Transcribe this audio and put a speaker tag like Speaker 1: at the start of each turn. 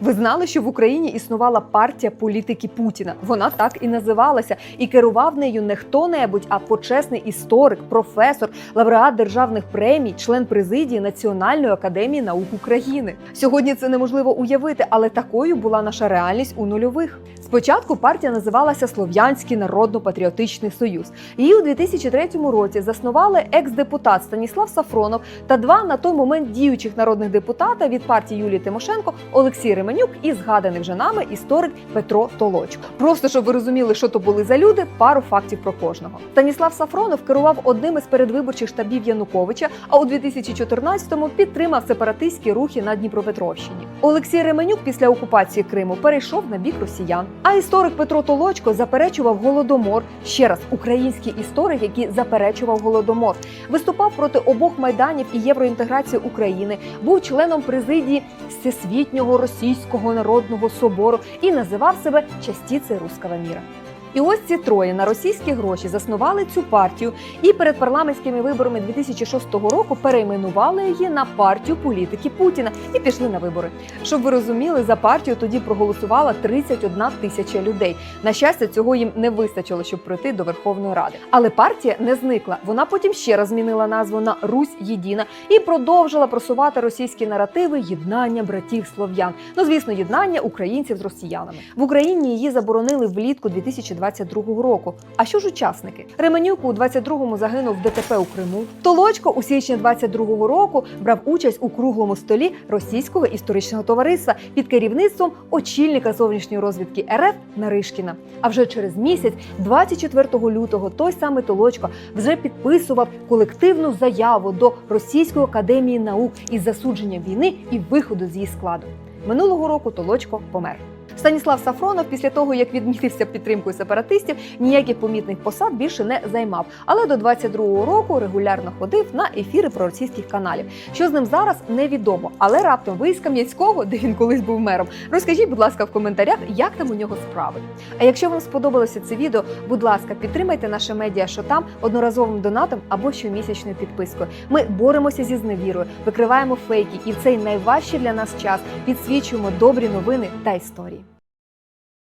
Speaker 1: Ви знали, що в Україні існувала партія політики Путіна. Вона так і називалася, і керував нею не хто-небудь, а почесний історик, професор, лауреат державних премій, член президії Національної академії наук України. Сьогодні це неможливо уявити, але такою була наша реальність у нульових. Спочатку партія називалася Слов'янський народно-патріотичний союз. Її у 2003 році заснували екс-депутат Станіслав Сафронов та два на той момент діючих народних депутата від партії Юлії Тимошенко Олексій Ременюк і згаданий вже нами історик Петро Толочко. Просто щоб ви розуміли, що то були за люди, пару фактів про кожного. Станіслав Сафронов керував одним із передвиборчих штабів Януковича, а у 2014-му підтримав сепаратистські рухи на Дніпропетровщині. Олексій Ременюк після окупації Криму перейшов на бік росіян. А історик Петро Толочко заперечував голодомор. Ще раз, український історик, який заперечував голодомор, виступав проти обох майданів і євроінтеграції України, був членом президії Всесвітнього Російського народного собору і називав себе частіцею руского міра. І ось ці троє на російські гроші заснували цю партію і перед парламентськими виборами 2006 року перейменували її на партію політики Путіна і пішли на вибори. Щоб ви розуміли, за партію тоді проголосувала 31 тисяча людей. На щастя, цього їм не вистачило, щоб пройти до Верховної Ради. Але партія не зникла. Вона потім ще раз змінила назву на Русь Єдина і продовжила просувати російські наративи єднання братів слов'ян. Ну звісно, єднання українців з росіянами в Україні. Її заборонили влітку 2022 року. А що ж учасники? Ременюк у 22-му загинув в ДТП у Криму. Толочко у січні 22-го року брав участь у круглому столі російського історичного товариства під керівництвом очільника зовнішньої розвідки РФ Наришкіна. А вже через місяць, 24 лютого, той самий Толочко вже підписував колективну заяву до Російської академії наук із засудження війни і виходу з її складу. Минулого року Толочко помер. Станіслав Сафронов після того, як відмітився підтримкою сепаратистів, ніяких помітних посад більше не займав. Але до 22-го року регулярно ходив на ефіри проросійських каналів. Що з ним зараз невідомо. Але раптом ви із Кам'янського, де він колись був мером, розкажіть, будь ласка, в коментарях, як там у нього справи. А якщо вам сподобалося це відео, будь ласка, підтримайте наше медіа, що там одноразовим донатом або щомісячною підпискою. Ми боремося зі зневірою, викриваємо фейки і в цей найважчий для нас час підсвічуємо добрі новини та історії.